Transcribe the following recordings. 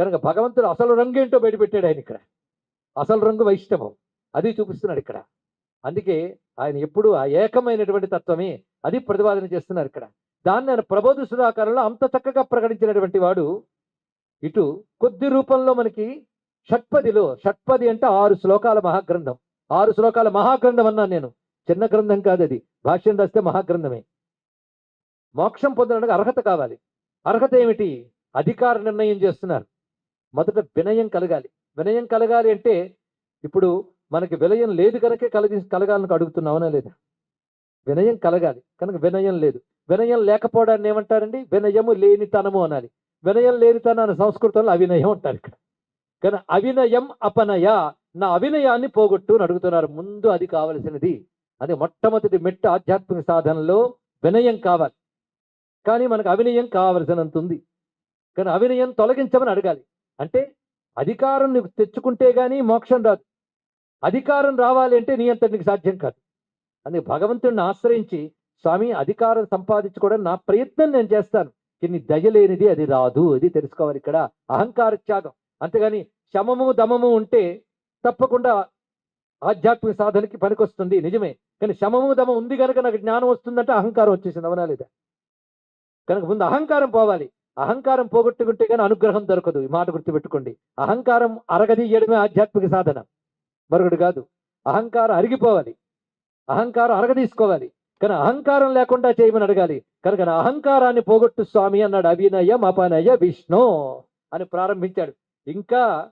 కనుక భగవంతుడు అసలు రంగు ఏంటో బయటపెట్టాడు ఆయన ఇక్కడ. అసలు రంగు వైష్ణవం. అది చూపిస్తున్నాడు ఇక్కడ. అందుకే ఆయన ఎప్పుడు ఆ ఏకమైనటువంటి తత్వమే అది ప్రతిపాదన చేస్తున్నారు ఇక్కడ. దాన్ని ఆయన ప్రబోధ సుధాకారంలో అంత చక్కగా ప్రకటించినటువంటి వాడు ఇటు కొద్ది రూపంలో మనకి షట్పదిలో షట్పది అంటే ఆరు శ్లోకాల మహాగ్రంథం. ఆరు శ్లోకాల మహాగ్రంథం అన్నాను నేను. చిన్న గ్రంథం కాదు అది. భాష్యం రాస్తే మహాగ్రంథమే. మోక్షం పొందడానికి అర్హత కావాలి. అర్హత ఏమిటి? అధికార నిర్ణయం చేస్తున్నారు. మొదట వినయం కలగాలి. వినయం కలగాలి అంటే ఇప్పుడు మనకి వినయం లేదు కనుకే కలిగి కలగాలని అడుగుతున్నావునా లేదా? వినయం కలగాలి. కనుక వినయం లేదు. వినయం లేకపోవడాన్ని ఏమంటారండి? వినయము లేనితనము అనాలి. వినయం లేనితనం అనే సంస్కృతంలో అవినయం అంటారు ఇక్కడ. కానీ అవినయం అపనయ నా అవినయాన్ని పోగొట్టు అని అడుగుతున్నారు. ముందు అది కావలసినది. అది మొట్టమొదటి మెట్టు ఆధ్యాత్మిక సాధనలో వినయం కావాలి. కానీ మనకు అవినయం కావలసినంత ఉంది. కానీ అవినయం తొలగించమని అడగాలి. అంటే అధికారం నీకు తెచ్చుకుంటే కానీ మోక్షం రాదు. అధికారం రావాలి అంటే నీ అంత నీకు సాధ్యం కాదు. అందుకే భగవంతుడిని ఆశ్రయించి స్వామి అధికారం సంపాదించుకోవడం నా ప్రయత్నం నేను చేస్తాను. కానీ దయలేనిది అది రాదు. అది తెలుసుకోవాలి ఇక్కడ. అహంకార త్యాగం. అంతేగాని శమము దమము ఉంటే తప్పకుండా ఆధ్యాత్మిక సాధనకి పనికొస్తుంది. నిజమే. కానీ శమము దమ ఉంది కనుక నాకు జ్ఞానం వస్తుందంటే అహంకారం వచ్చేసింది. అవనా లేదా? కనుక ముందు అహంకారం పోవాలి. అహంకారం పోగొట్టుకుంటే కానీ అనుగ్రహం దొరకదు. ఈ మాట గుర్తుపెట్టుకోండి. అహంకారం అరగదీయడమే ఆధ్యాత్మిక సాధన. మరొకటి కాదు. అహంకారం అరిగిపోవాలి. అహంకారం అరగదీసుకోవాలి. కానీ అహంకారం లేకుండా చేయమని అడగాలి. కనుక అహంకారాన్ని పోగొట్టు స్వామి అన్నాడు. అభినయ మపనయ విష్ణు అని ప్రారంభించాడు. ఇంకా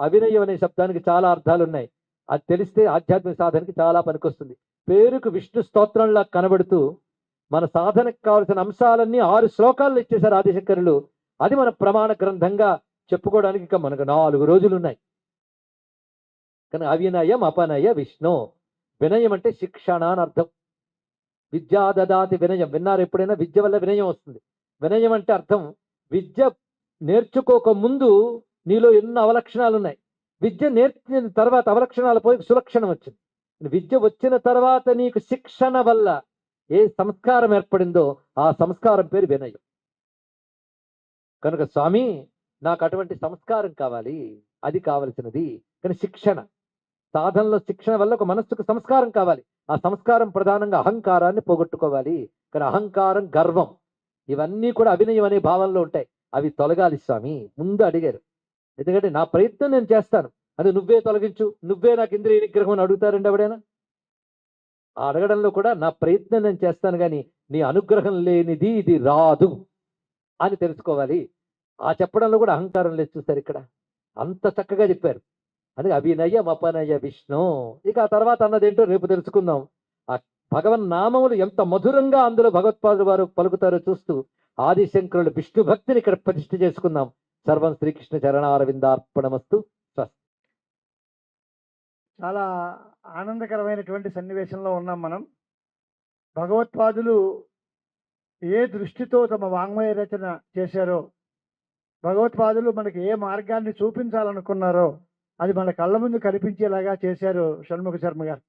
అభినయం అనే శబ్దానికి చాలా అర్థాలు ఉన్నాయి అది తెలిస్తే ఆధ్యాత్మిక సాధనకి చాలా పనికొస్తుంది. పేరుకు విష్ణు స్తోత్రంలా కనబడుతూ మన సాధనకు కావలసిన అంశాలన్నీ ఆరు శ్లోకాల్లో ఇచ్చేశారు ఆదిశంకరులు. అది మన ప్రమాణ గ్రంథంగా చెప్పుకోవడానికి ఇంకా మనకు నాలుగు రోజులు ఉన్నాయి కానీ అవినయం అపనయ విష్ణు. వినయం అంటే శిక్షణ అని అర్థం. విద్యా దదాతి వినయం. విన్నారు ఎప్పుడైనా విద్య వల్ల వినయం వస్తుంది. వినయం అంటే అర్థం. విద్య నేర్చుకోక ముందు నీలో ఎన్నో అవలక్షణాలు ఉన్నాయి విద్య నేర్చిన తర్వాత అవలక్షణాలు పోయి సులక్షణం వచ్చింది. విద్య వచ్చిన తర్వాత నీకు శిక్షణ వల్ల ఏ సంస్కారం ఏర్పడిందో ఆ సంస్కారం పేరు వినయం. కనుక స్వామి నాకు అటువంటి సంస్కారం కావాలి అది కావలసినది. కానీ శిక్షణ సాధనలో శిక్షణ వల్ల ఒక మనస్సుకు సంస్కారం కావాలి. ఆ సంస్కారం ప్రధానంగా అహంకారాన్ని పోగొట్టుకోవాలి. కానీ అహంకారం గర్వం ఇవన్నీ కూడా అభినయం అనే భావంలో ఉంటాయి. అవి తొలగాలి స్వామి ముందు అడిగారు. ఎందుకంటే నా ప్రయత్నం నేను చేస్తాను. అది నువ్వే తొలగించు నువ్వే నాకు ఇంద్రియ నిగ్రహం అని అడుగుతారండి ఎవడైనా? అడగడంలో కూడా నా ప్రయత్నం నేను చేస్తాను కానీ నీ అనుగ్రహం లేనిది ఇది రాదు అని తెలుసుకోవాలి. ఆ చెప్పడంలో కూడా అహంకారం లేదు చూస్తారు ఇక్కడ. అంత చక్కగా చెప్పారు. అది అభినయ మపనయ విష్ణు. ఇక ఆ తర్వాత అన్నదేంటో రేపు తెలుసుకుందాం. ఆ భగవన్ నామములు ఎంత మధురంగా అందులో భగవత్పాదులు వారు పలుకుతారో చూస్తూ ఆదిశంకరుడు విష్ణు భక్తిని ఇక్కడ ప్రతిష్ఠ చేసుకుందాం. సర్వం శ్రీకృష్ణ చరణారవిందార్పణమస్తు. చాలా ఆనందకరమైనటువంటి సన్నివేశంలో ఉన్నాం మనం. భగవత్పాదులు ఏ దృష్టితో తమ వాంగ్మయ రచన చేశారో భగవత్పాదులు మనకి ఏ మార్గాన్ని చూపించాలనుకున్నారో అది మన కళ్ళ ముందు కనిపించేలాగా చేశారు షణ్ముఖ శర్మ గారు.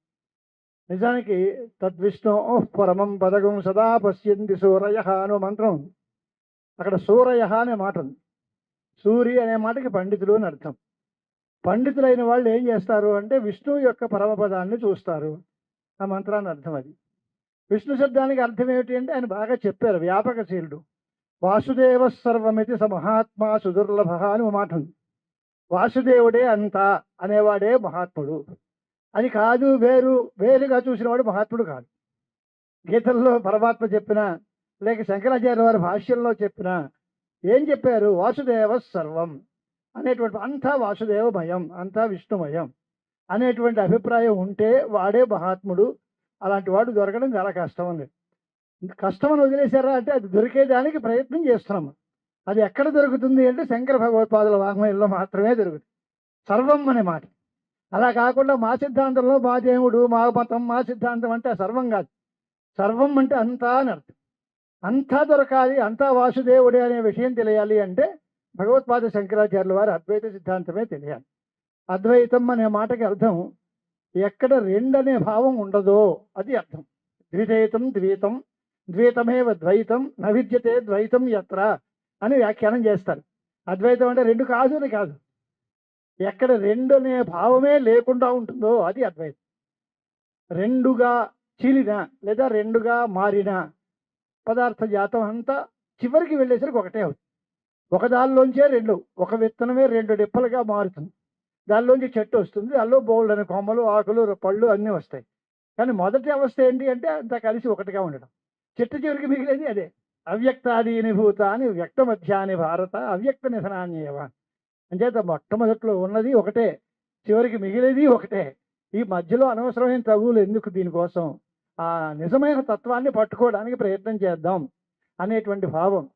నిజానికి తద్విష్ణు పరమం పదగం సదా పశ్యంది సూరయ అనే మంత్రం. అక్కడ సూరయ అనే మాట ఉంది. సూరి అనే మాటకి పండితులు అని అర్థం. పండితులైన వాళ్ళు ఏం చేస్తారు అంటే విష్ణువు యొక్క పరమపదాన్ని చూస్తారు. ఆ మంత్రాన్ని అర్థం అది. విష్ణు శబ్దానికి అర్థం ఏమిటి అంటే ఆయన బాగా చెప్పారు వ్యాపకశీలుడు వాసుదేవ సర్వమితి స మహాత్మా సుదుర్లభ అని ఒక మాట ఉంది. వాసుదేవుడే అంతా అనేవాడే మహాత్ముడు. అది కాదు వేరు వేరుగా చూసినవాడు మహాత్ముడు కాదు. గీతల్లో పరమాత్మ చెప్పిన లేక శంకరాచార్య వారి భాష్యంలో చెప్పిన ఏం చెప్పారు? వాసుదేవ సర్వం. అనేటువంటి అంతా వాసుదేవమయం అంతా విష్ణుమయం అనేటువంటి అభిప్రాయం ఉంటే వాడే మహాత్ముడు. అలాంటి వాడు దొరకడం చాలా కష్టం ఉంది కష్టం వదిలేశారా అంటే అది దొరికేదానికి ప్రయత్నం చేస్తున్నాము అది ఎక్కడ దొరుకుతుంది అంటే శంకర భగవత్పాదుల వాంగ్మయంలో మాత్రమే దొరుకుతుంది. సర్వం అనే మాట. అలా కాకుండా మా సిద్ధాంతంలో మా దేవుడు మా మతం మా సిద్ధాంతం అంటే సర్వం కాదు. సర్వం అంటే అంతా అని అర్థం. అంతా దొరకాలి అంతా వాసుదేవుడే అనే విషయం తెలియాలి అంటే భగవత్పాద శంకరాచార్యుల వారి అద్వైత సిద్ధాంతమే తెలియాలి. అద్వైతం అనే మాటకి అర్థం ఎక్కడ రెండనే భావం ఉండదో అది అర్థం. ద్వితైతం ద్వైతం ద్వైతమేవ ద్వైతం నవిద్యతే ద్వైతం ఎత్ర అని వ్యాఖ్యానం చేస్తారు. అద్వైతం అంటే రెండు కాదు అని కాదు. ఎక్కడ రెండు అనే భావమే లేకుండా ఉంటుందో అది అద్వైతం. రెండుగా చీలిన లేదా రెండుగా మారిన పదార్థ జాతం అంతా చివరికి వెళ్ళేసరికి ఒకటే అవుతుంది. ఒక దానిలోంచే రెండు ఒక విత్తనమే రెండు డిప్పలుగా మారుతుంది. దానిలోంచి చెట్టు వస్తుంది దానిలో బోల్డ్ అనే కొమ్మలు ఆకులు పళ్ళు అన్నీ వస్తాయి. కానీ మొదటి అవస్థ ఏంటి అంటే అంతా కలిసి ఒకటిగా ఉండడం. చెట్టు చివరికి మిగిలేది అదే. అవ్యక్తాదీని భూత అని వ్యక్త మధ్యాని భారత అవ్యక్త నిధనాన్యవ. అంచేత మొట్టమొదట్లో ఉన్నది ఒకటే చివరికి మిగిలేది ఒకటే. ఈ మధ్యలో అనవసరమైన తగులు ఎందుకు దీనికోసం? ఆ నిజమైన తత్వాన్ని పట్టుకోవడానికి ప్రయత్నం చేద్దాం అనేటువంటి భావం.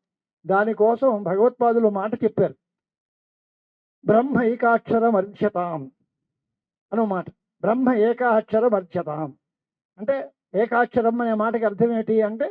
దానికోసం భగవత్పాదులు మాట చెప్పారు. బ్రహ్మ ఏకాక్షరం అర్ధ్యతాం అనో మాట. బ్రహ్మ ఏకాక్షరం అర్ధ్యతాం అంటే ఏకాక్షరం అనే మాటకి అర్థం ఏంటి అంటే